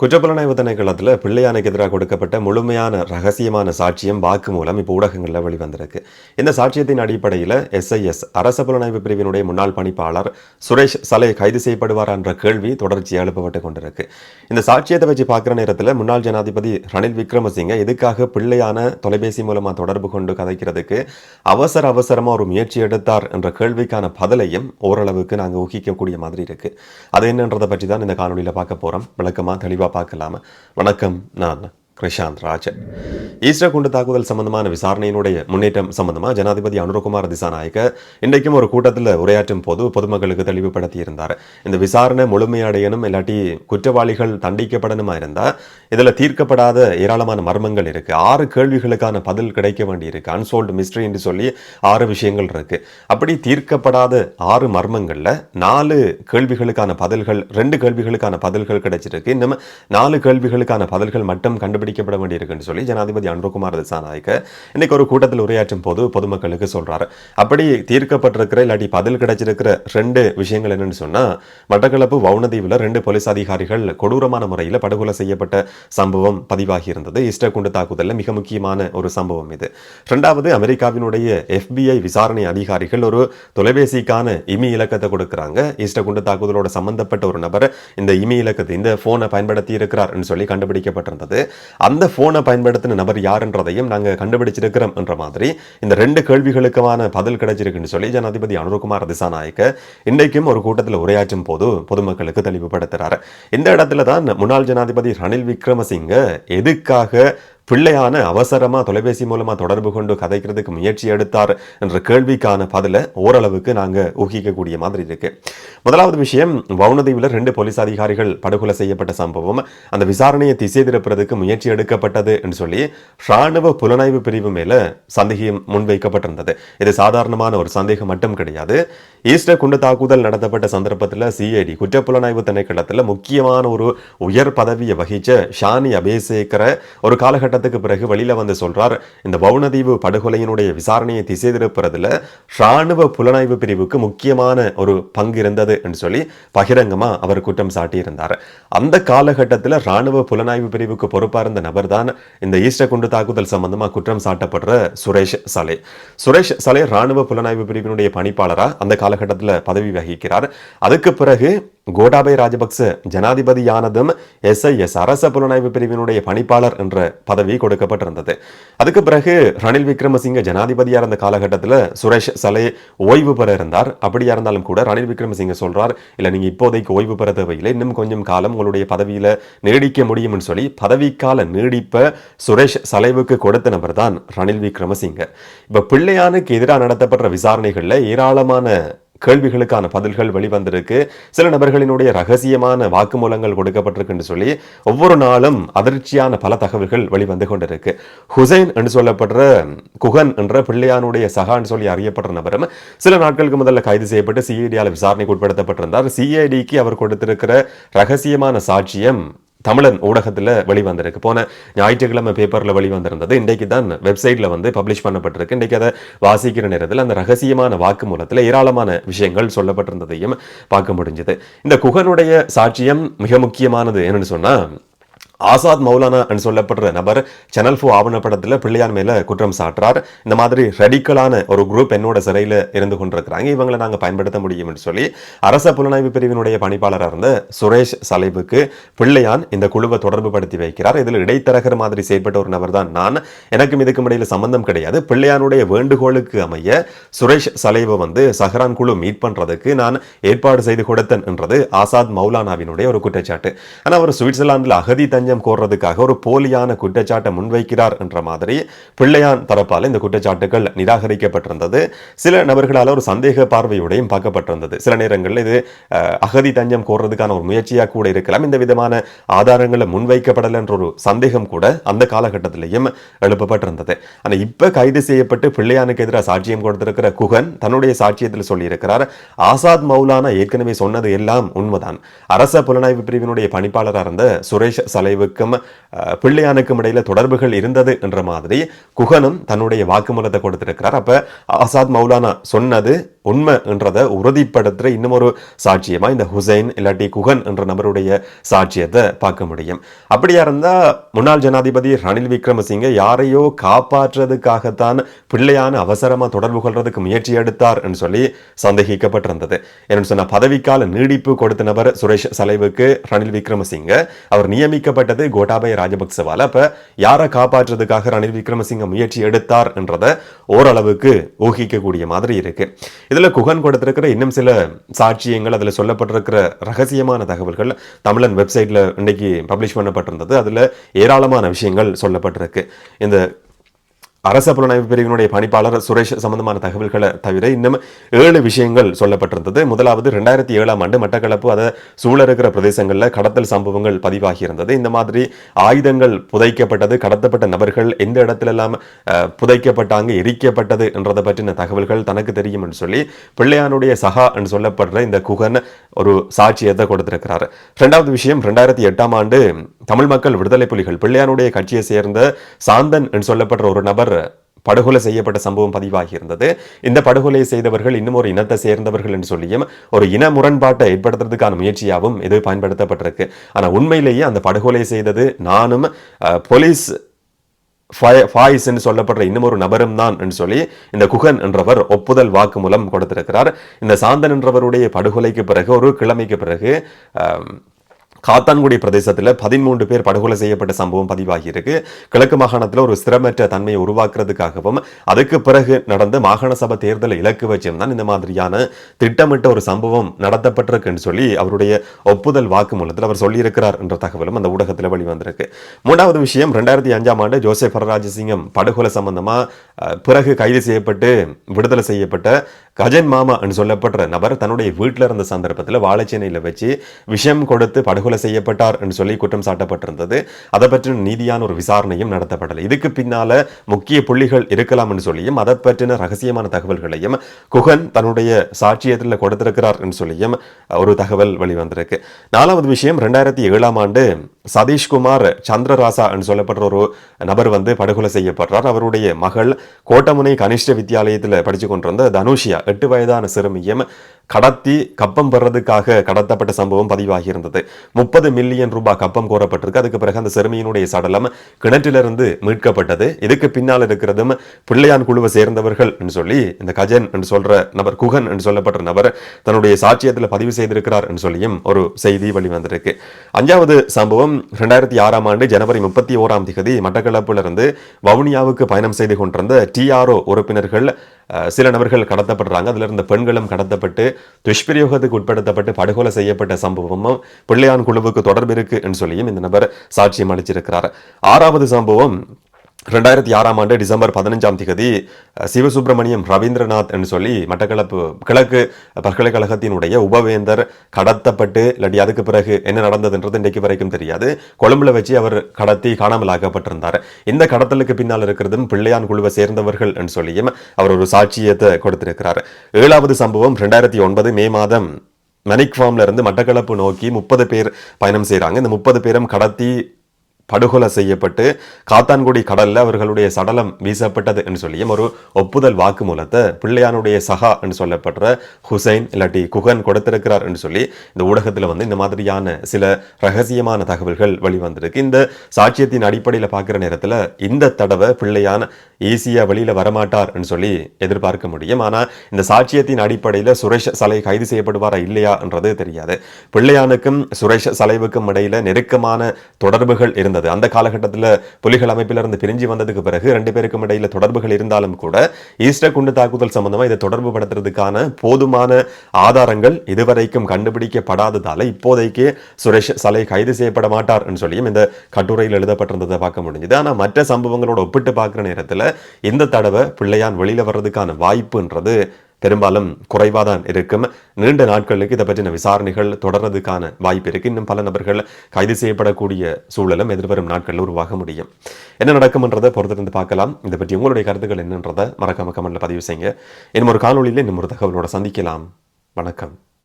குற்றப்புலனாய்வு திணைக்களத்தில் பிள்ளையானுக்கு எதிராக கொடுக்கப்பட்ட முழுமையான ரகசியமான சாட்சியம் வாக்குமூலம் இப்போ ஊடகங்களில் வெளிவந்திருக்கு. இந்த சாட்சியத்தின் அடிப்படையில் எஸ்ஐஎஸ் அரச புலனாய்வு பிரிவினுடைய முன்னாள் பணிப்பாளர் சுரேஷ் சலை கைது செய்யப்படுவார் என்ற கேள்வி தொடர்ச்சியாக எழுப்பப்பட்டு கொண்டிருக்கு. இந்த சாட்சியத்தை வச்சு பார்க்குற நேரத்தில் முன்னாள் ஜனாதிபதி ரணில் விக்ரமசிங்க எதுக்காக பிள்ளையான தொலைபேசி மூலமாக தொடர்பு கொண்டு கதைக்கிறதுக்கு அவசர அவசரமாக ஒரு முயற்சி எடுத்தார் என்ற கேள்விக்கான பதிலையும் ஓரளவுக்கு நாங்கள் ஊகிக்கக்கூடிய மாதிரி இருக்கு. அது என்னன்றதை பற்றி தான் இந்த காணொலியில் பார்க்க போகிறோம் விளக்கமாக தெளிவாக பார்க்கலாமா. வணக்கம் நான் கிருஷாந்த் ராஜன். ஈஸ்டர் குண்டு தாக்குதல் சம்பந்தமான விசாரணையினுடைய முன்னேற்றம் சம்பந்தமாக ஜனாதிபதி அனுரகுமார் திசாநாயக்க இன்றைக்கும் ஒரு கூட்டத்தில் உரையாற்றும் போது பொதுமக்களுக்கு தெளிவுபடுத்தியிருந்தார். இந்த விசாரணை முழுமையடையணும் இல்லாட்டி குற்றவாளிகள் தண்டிக்கப்படணுமா இருந்தால் இதில் தீர்க்கப்படாத ஏராளமான மர்மங்கள் இருக்கு. ஆறு கேள்விகளுக்கான பதில் கிடைக்க வேண்டியிருக்கு. அன்சோல்டு மிஸ்ட்ரி என்று சொல்லி ஆறு விஷயங்கள் இருக்கு. அப்படி தீர்க்கப்படாத ஆறு மர்மங்களில் நாலு கேள்விகளுக்கான பதில்கள் ரெண்டு கேள்விகளுக்கான பதில்கள் கிடைச்சிருக்கு. இன்னும் நாலு கேள்விகளுக்கான பதில்கள் மட்டும் கண்டுபிடிக்கப்பட வேண்டியிருக்குன்னு சொல்லி ஜனாதிபதி அனுரகுமார் திசாநாயக்க இன்னைக்கு ஒரு கூட்டத்தில் உரையாற்றும் போது பொதுமக்களுக்கு சொல்றாரு. அப்படி தீர்க்கப்பட்டிருக்கிற இல்லாட்டி பதில் கிடைச்சிருக்கிற ரெண்டு விஷயங்கள் என்னன்னு சொன்னா மட்டக்களப்பு வவுனதீவில் ரெண்டு போலீஸ் அதிகாரிகள் கொடூரமான முறையில் படுகொலை செய்யப்பட்ட சம்பவம் பதிவாகி இருந்தது. ஈஸ்டர் குண்டு தாக்குதலில் மிக முக்கியமான ஒரு சம்பவம் இது. ரெண்டாவது அமெரிக்காவினுடைய எஃபிஐ விசாரணை அதிகாரிகள் ஒரு தொலைபேசிக்கான இமி இலக்கத்தை கொடுக்குறாங்க. ஈஸ்டர் குண்டு தாக்குதலோட சம்பந்தப்பட்ட ஒரு நபர் இந்த இமி இலக்கத்தை இந்த போனை பயன்படுத்தி இருக்கிறார்னு சொல்லி கண்டுபிடிக்கப்பட்டிருந்தது. அந்த ஃபோனை பயன்படுத்தின நபர் யாருன்றதையும் நாங்கள் கண்டுபிடிச்சிருக்கிறோம் என்ற மாதிரி இந்த ரெண்டு கேள்விகளுக்கான பதில் கிடைச்சிருக்குன்னு சொல்லி ஜனாதிபதி அனுரகுமார் திசாநாயக்க இன்றைக்கும் ஒரு கூட்டத்தில் உரையாற்றும் போது பொதுமக்களுக்கு தெளிவுபடுத்துகிறார் இந்த இடத்துல தான் முன்னாள் ஜனாதிபதி ரணில் விக்ரமசிங்க எதுக்காக பிள்ளையான அவசரமா தொலைபேசி மூலமா தொடர்பு கொண்டு கதைக்கிறதுக்கு முயற்சி எடுத்தார் என்ற கேள்விக்கான பதில ஓரளவுக்கு நாங்க ஊகிக்கக்கூடிய மாதிரி இருக்கு. முதலாவது விஷயம் வவுனதீவில் ரெண்டு போலீஸ் அதிகாரிகள் படுகொலை செய்யப்பட்ட சம்பவம். அந்த விசாரணையை திசை திருப்புறதுக்கு முயற்சி எடுக்கப்பட்டது என்று சொல்லி ராணுவ புலனாய்வு பிரிவு மேல சந்தேகம் முன்வைக்கப்பட்டிருந்தது. இது சாதாரணமான ஒரு சந்தேகம் மட்டும் கிடையாது. ஈஸ்டர் குண்டு தாக்குதல் நடத்தப்பட்ட சந்தர்ப்பத்தில் சிஐடி குற்றப்புலனாய்வு திணைக்களத்தில் முக்கியமான ஒரு உயர் பதவியை வகிச்ச ஷானி அபேசேக்கர ஒரு போராட்டத்துக்கு பிறகு வெளியில் வந்து சொல்கிறார் இந்த வவுனதீவு படுகொலையினுடைய விசாரணையை திசை திருப்புறதுல இராணுவ புலனாய்வு பிரிவுக்கு முக்கியமான ஒரு பங்கு இருந்தது என்று சொல்லி பகிரங்கமாக அவர் குற்றம் சாட்டியிருந்தார். அந்த காலகட்டத்தில் இராணுவ புலனாய்வு பிரிவுக்கு பொறுப்பாக இருந்த நபர் தான் இந்த ஈஸ்டர் குண்டு தாக்குதல் சம்பந்தமாக குற்றம் சாட்டப்படுற சுரேஷ் சலே. சுரேஷ் சலே இராணுவ புலனாய்வு பிரிவினுடைய பணிப்பாளராக அந்த காலகட்டத்தில் பதவி வகிக்கிறார். அதுக்கு பிறகு கோட்டாபய ராஜபக்ச ஜனாதிபதியானதும் எஸ்ஐஎஸ் அரச புலனாய்வு பிரிவினுடைய பணிப்பாளர் என்ற பதவி கொடுக்கப்பட்டிருந்தது. அதுக்கு பிறகு ரணில் விக்ரமசிங்க ஜனாதிபதியா இருந்த காலகட்டத்தில் சுரேஷ் சலே ஓய்வு பெற இருந்தார். அப்படியா இருந்தாலும் கூட ரணில் விக்ரமசிங்க சொல்றார் இல்ல நீங்க இப்போதைக்கு ஓய்வு பெற தேவையில்லை. இன்னும் கொஞ்சம் காலம் உங்களுடைய பதவியில நீடிக்க முடியும்னு சொல்லி பதவிக்கால நீடிப்ப சுரேஷ் சலைவுக்கு கொடுத்த நபர் தான் ரணில் விக்ரமசிங்க. இப்ப பிள்ளையானுக்கு எதிராக நடத்தப்படுற விசாரணைகள்ல ஏராளமான கேள்விகளுக்கான பதில்கள் வெளிவந்திருக்கு. சில நபர்களினுடைய ரகசியமான வாக்குமூலங்கள் கொடுக்கப்பட்டிருக்குன்னு சொல்லி ஒவ்வொரு நாளும் அதிர்ச்சியான பல தகவல்கள் வெளிவந்து கொண்டிருக்கு. ஹுசைன் என்று சொல்லப்படுற குகன் என்ற பிள்ளையானுடைய சகான்னு சொல்லி அறியப்படுற நபரும் சில நாட்களுக்கு முதல்ல கைது செய்யப்பட்டு சிஐடியால் விசாரணைக்கு உட்படுத்தப்பட்டிருந்தார். சிஐடிக்கு அவர் கொடுத்திருக்கிற ரகசியமான சாட்சியம் தமிழன் ஊடகத்தில் வெளிவந்திருக்கு. போன ஞாயிற்றுக்கிழமை பேப்பரில் வெளிவந்திருந்தது. இன்றைக்கு தான் வெப்சைட்டில் வந்து பப்ளிஷ் பண்ணப்பட்டிருக்கு. இன்றைக்கு அதை வாசிக்கிற நேரத்தில் அந்த ரகசியமான வாக்குமூலத்தில் ஏராளமான விஷயங்கள் சொல்லப்பட்டிருந்ததையும் பார்க்க முடிஞ்சது. இந்த குகனுடைய சாட்சியம் மிக முக்கியமானது. என்னன்னு சொன்னால் ஆசாத் மௌலானா சொல்லப்படுற நபர் சேனல் ஃபோ ஆவணப்படத்தில் பிள்ளையார் மேல குற்றம் சாட்டுறார். இந்த மாதிரி ரெடிக்கலான ஒரு குரூப் என்னோட சிறையில் இருந்து கொண்டிருக்கிறாங்க. இவங்களை நாங்கள் பயன்படுத்த முடியும்னு சொல்லி அரச புலனாய்வு பிரிவினுடைய பணிப்பாளராக இருந்த சுரேஷ் சலைவுக்கு பிள்ளையான் இந்த குழுவை தொடர்பு படுத்தி வைக்கிறார். இதில் இடைத்தரகர் மாதிரி செயல்பட்ட ஒரு நபர் தான் நான். எனக்கும் இதுக்கும் இடையில சம்பந்தம் கிடையாது. பிள்ளையானுடைய வேண்டுகோளுக்கு அமைய சுரேஷ் சலைவை வந்து சஹரான் குழு மீட் பண்றதுக்கு நான் ஏற்பாடு செய்து கொடுத்தேன் என்றது ஆசாத் மௌலானாவினுடைய ஒரு குற்றச்சாட்டு. ஆனால் அவர் சுவிட்சர்லாந்தில் அகதி தஞ்சம் கோர்றதுக்காக ஒரு போலியான குற்றச்சாட்டை முன்வைக்கிறார் என்ற மாதிரி பிள்ளையான் தரப்பால் இந்த குற்றச்சாட்டுகள் நிராகரிக்கப்பட்டிருந்தது. சில நபர்களால் ஒரு சந்தேக பார்வையோடையும் பார்க்கப்பட்டிருந்தது. சில நேரங்களில் இது அகதி தஞ்சம் கோர்றதுக்கான ஒரு முயற்சியாக கூட இருக்கலாம். இந்த விதமான ஆதாரங்களை முன்வைக்கப்படலை என்ற ஒரு சந்தேகம் கூட அந்த காலகட்டத்திலையும் எழுப்பப்பட்டிருந்தது. ஆனால் இப்போ கைது செய்யப்பட்டு பிள்ளையானுக்கு எதிராக சாட்சியம் கொடுத்திருக்கிற குகன் தன்னுடைய சாட்சியத்தில் சொல்லியிருக்கிறார். ஆசாத் மௌலானா ஏற்கனவே சொன்னது எல்லாம் உண்மைதான். அரச புலனாய்வு பிரிவினுடைய பணிப்பாளராக இருந்த சுரேஷ் சலை அஹ், பிள்ளையானுக்கும் இடையில தொடர்புகள் இருந்தது என்ற மாதிரி குகனும் தன்னுடைய வாக்குமூலத்தை கொடுத்திருக்கிறார். அப்ப ஆசாத் மௌலானா சொன்னது உண்மை என்றதை உறுதிப்படுத்துற இன்னும் ஒரு சாட்சியமா? இந்த ஹுசைன் இல்லாட்டி குகன் என்ற நபருடைய சாட்சியத்தை பார்க்க முடியும். அப்படியா இருந்தால் முன்னாள் ஜனாதிபதி ரணில் விக்ரமசிங்க யாரையோ காப்பாற்றுறதுக்காகத்தான் பிள்ளையான அவசரமாக தொடர்பு கொள்றதுக்கு முயற்சி எடுத்தார் என்று சொல்லி சந்தேகிக்கப்பட்டிருந்தது. என்னென்னு சொன்ன பதவிக்கால நீடிப்பு கொடுத்த நபர் சுரேஷ் சலைவுக்கு ரணில் விக்ரமசிங்க. அவர் நியமிக்கப்பட்டது கோட்டாபய ராஜபக்சவால். அப்போ யாரை காப்பாற்றுறதுக்காக ரணில் விக்ரமசிங்க முயற்சி எடுத்தார் என்றதை ஓரளவுக்கு ஊகிக்கக்கூடிய மாதிரி இருக்கு. இதில் குகன் கொடுத்திருக்கிற இன்னும் சில சாட்சியங்கள் அதில் சொல்லப்பட்டிருக்கிற ரகசியமான தகவல்கள் தமிழன் வெப்சைட்டில் இன்னைக்கு பப்ளிஷ் பண்ணப்பட்டிருந்தது. அதில் ஏராளமான விஷயங்கள் சொல்லப்பட்டிருக்கு. இந்த அரச புலனாய்வு பிரிவினுடைய பணிப்பாளர் சுரேஷ் சம்பந்தமான தகவல்களை தவிர இன்னும் ஏழு விஷயங்கள் சொல்லப்பட்டிருந்தது. முதலாவது ரெண்டாயிரத்தி ஏழாம் ஆண்டு மட்டக்களப்பு அதை சூழ இருக்கிற பிரதேசங்களில் கடத்தல் சம்பவங்கள் பதிவாகியிருந்தது. இந்த மாதிரி ஆயுதங்கள் புதைக்கப்பட்டது கடத்தப்பட்ட நபர்கள் எந்த இடத்துல புதைக்கப்பட்டாங்க எரிக்கப்பட்டது என்றதை பற்றின தகவல்கள் தனக்கு தெரியும் என்று சொல்லி பிள்ளையானுடைய சகா என்று சொல்லப்படுற இந்த குகன் ஒரு சாட்சியத்தை கொடுத்திருக்கிறார். ரெண்டாவது விஷயம் ரெண்டாயிரத்தி எட்டாம் ஆண்டு தமிழ் மக்கள் விடுதலை புலிகள் பிள்ளையானுடைய கட்சியை சேர்ந்த சாந்தன் என்று சொல்லப்படுற ஒரு நபர் படுகொலை செய்யப்பட்ட சம்பவம் பதிவாகி இருந்தது இந்த படுகொலை செய்தவர்கள் இன்னும் ஒரு இனத்தை சேர்ந்தவர்கள் என்று சொல்லியும் ஒரு இன முரண்பாட்டை ஏற்படுத்துறதுக்கான முயற்சியாகவும் இது பயன்படுத்தப்பட்டிருக்கு. ஆனால் உண்மையிலேயே அந்த படுகொலை செய்தது நானும் போலீஸ் ஃபாய்ஸ் என்று சொல்லப்படுற இன்னும் ஒரு நபரும் தான் என்று சொல்லி இந்த குகன் என்றவர் ஒப்புதல் வாக்கு மூலம் கொடுத்திருக்கிறார். இந்த சாந்தன் என்றவருடைய படுகொலைக்கு பிறகு ஒரு கிழமைக்கு பிறகு காத்தான்குடி பிரதேசத்தில் பதிமூன்று பேர் படுகொலை செய்யப்பட்ட சம்பவம் பதிவாகியிருக்கு. கிழக்கு மாகாணத்தில் ஒரு ஸ்திரமற்ற தன்மையை உருவாக்குறதுக்காகவும் அதுக்கு பிறகு நடந்த மாகாண சபை தேர்தலை இலக்கு வச்சும் தான் இந்த மாதிரியான திட்டமிட்ட ஒரு சம்பவம் நடத்தப்பட்டிருக்குன்னு சொல்லி அவருடைய ஒப்புதல் வாக்குமூலத்தில் அவர் சொல்லியிருக்கிறார் என்ற தகவலும் அந்த ஊடகத்தில் வெளிவந்திருக்கு. மூன்றாவது விஷயம் ரெண்டாயிரத்தி அஞ்சாம் ஆண்டு ஜோசப் வரராஜசிங்கம் படுகொலை சம்பந்தமா பிறகு கைது செய்யப்பட்டு விடுதலை செய்யப்பட்ட கஜன் மாமா என்று சொல்லப்படுற நபர் தன்னுடைய வீட்டில் இருந்த சந்தர்ப்பத்தில் வாழைச்சேனையில் வச்சு விஷம் கொடுத்து படுகொலை செய்யப்பட்டார் என்று சொல்லி குற்றம் சாட்டப்பட்டிருந்தது. அதை பற்றின நீதியான ஒரு விசாரணையும் நடத்தப்படலை. இதுக்கு பின்னால முக்கிய புள்ளிகள் இருக்கலாம் என்று சொல்லியும் அதை பற்றின ரகசியமான தகவல்களையும் குகன் தன்னுடைய சாட்சியத்தில் கொடுத்திருக்கிறார் என்று சொல்லியும் ஒரு தகவல் வெளிவந்திருக்கு. நாலாவது விஷயம் ரெண்டாயிரத்தி ஏழாம் ஆண்டு சதீஷ்குமார் சந்திரராசா என்று சொல்லப்படுற ஒரு நபர் வந்து படுகொலை செய்யப்படுறார். அவருடைய மகள் கோட்டமுனை கனிஷ்ட வித்தியாலயத்தில் படித்து கொண்டிருந்த தனுஷியா எட்டு வயதான சிறுமியும் கடத்தி கப்பம் பெறதுக்காக கடத்தப்பட்ட சம்பவம் பதிவாகியிருந்தது. முப்பது மில்லியன் ரூபாய் கப்பம் கோரப்பட்டிருக்கு. அதுக்கு பிறகு அந்த சிறுமியினுடைய சடலம் கிணற்றிலிருந்து மீட்கப்பட்டது. இதுக்கு பின்னால் இருக்கிறதும் பிள்ளையான் குழுவை சேர்ந்தவர்கள் என்று சொல்லி இந்த கஜன் என்று சொல்ற நபர் குகன் என்று சொல்லப்பட்ட நபர் தன்னுடைய சாட்சியத்தில் பதிவு செய்திருக்கிறார் என்று சொல்லியும் ஒரு செய்தி வெளிவந்திருக்கு. அஞ்சாவது சம்பவம் ரெண்டாயிரத்தி ஆறாம் ஆண்டு ஜனவரி முப்பத்தி ஓராம் தேதி மட்டக்களப்பிலிருந்து வவுனியாவுக்கு பயணம் செய்து கொண்டிருந்த டிஆர்ஓ உறுப்பினர்கள் சில நபர்கள் கடத்தப்படுறாங்க. அதுல இருந்த பெண்களும் கடத்தப்பட்டு துஷ்பிரயோகத்துக்கு உட்படுத்தப்பட்டு படுகொலை செய்யப்பட்ட சம்பவமும் பிள்ளையான் குழுவுக்கு தொடர்பு இருக்கு என்று சொல்லியும் இந்த நபர் சாட்சியம் அளிச்சிருக்கிறார். ஆறாவது சம்பவம் ரெண்டாயிரத்தி ஆறாம் ஆண்டு டிசம்பர் பதினஞ்சாம் தேதி சிவசுப்பிரமணியம் ரவீந்திரநாத் என்று சொல்லி மட்டக்களப்பு கிழக்கு பல்கலைக்கழகத்தினுடைய உபவேந்தர் கடத்தப்பட்டு இல்லாட்டி அதுக்கு பிறகு என்ன நடந்ததுன்றது இன்றைக்கு வரைக்கும் தெரியாது. கொழும்புல வச்சு அவர் கடத்தி காணாமல் ஆக்கப்பட்டிருந்தார். இந்த கடத்தலுக்கு பின்னால் இருக்கிறதும் பிள்ளையான் குழுவை சேர்ந்தவர்கள் என்று சொல்லியும் அவர் ஒரு சாட்சியத்தை கொடுத்திருக்கிறார். ஏழாவது சம்பவம் ரெண்டாயிரத்தி ஒன்பது மே மாதம் மணிக் ஃபார்ம்ல இருந்து மட்டக்களப்பு நோக்கி முப்பது பேர் பயணம் செய்கிறாங்க இந்த முப்பது பேரும் கடத்தி படுகொலை செய்யப்பட்டு காத்தான்குடி கடல்ல அவர்களுடைய சடலம் வீசப்பட்டது என்று சொல்லியும் ஒரு ஒப்புதல் வாக்குமூலத்தை பிள்ளையானுடைய சகா என்று சொல்லப்படுற ஹுசைன் இல்லாட்டி குகன் கொடுத்திருக்கிறார் என்று சொல்லி இந்த ஊடகத்தில் வந்து இந்த மாதிரியான சில ரகசியமான தகவல்கள் வெளிவந்திருக்கு. இந்த சாட்சியத்தின் அடிப்படையில் பார்க்குற நேரத்தில் இந்த தடவை பிள்ளையான் ஈஸியாக வெளியில் வரமாட்டார் என்று சொல்லி எதிர்பார்க்க முடியும். ஆனால் இந்த சாட்சியத்தின் அடிப்படையில் சுரேஷ் சலை கைது செய்யப்படுவாரா இல்லையா என்றது தெரியாது. பிள்ளையானுக்கும் சுரேஷ் சலைவுக்கும் இடையில நெருக்கமான தொடர்புகள் இருந்த இருந்தது. அந்த காலகட்டத்தில் புலிகள் அமைப்பிலிருந்து பிரிஞ்சு வந்ததுக்கு பிறகு ரெண்டு பேருக்கும் இடையில தொடர்புகள் இருந்தாலும் கூட ஈஸ்டர் குண்டு தாக்குதல் சம்பந்தமா இதை தொடர்பு படுத்துறதுக்கான போதுமான ஆதாரங்கள் இதுவரைக்கும் கண்டுபிடிக்கப்படாததால இப்போதைக்கு சுரேஷ் சலை கைது செய்யப்பட மாட்டார் என்று சொல்லியும் இந்த கட்டுரையில் எழுதப்பட்டிருந்ததை பார்க்க முடிஞ்சுது. ஆனால் மற்ற சம்பவங்களோட ஒப்பிட்டு பார்க்குற நேரத்தில் இந்த தடவை பிள்ளையான் வெளியில வர்றதுக்கான வாய்ப்புன்றது பெரும்பாலும் குறைவாக தான் இருக்கும். நீண்ட நாட்களுக்கு இதை பற்றின விசாரணைகள் தொடர்றதுக்கான வாய்ப்பு இருக்கு. இன்னும் பல நபர்கள் கைது செய்யப்படக்கூடிய சூழலும் எதிர்வரும் நாட்களில் உருவாக முடியும். என்ன நடக்கும்ன்றதை பொறுத்திருந்து பார்க்கலாம். இதை பற்றி உங்களுடைய கருத்துக்கள் என்னன்றதை மறக்காம கமெண்ட்ல பதிவு செய்யுங்க. இன்னும் ஒரு காணொலியில் இன்னும் ஒரு தகவலோட சந்திக்கலாம். வணக்கம்.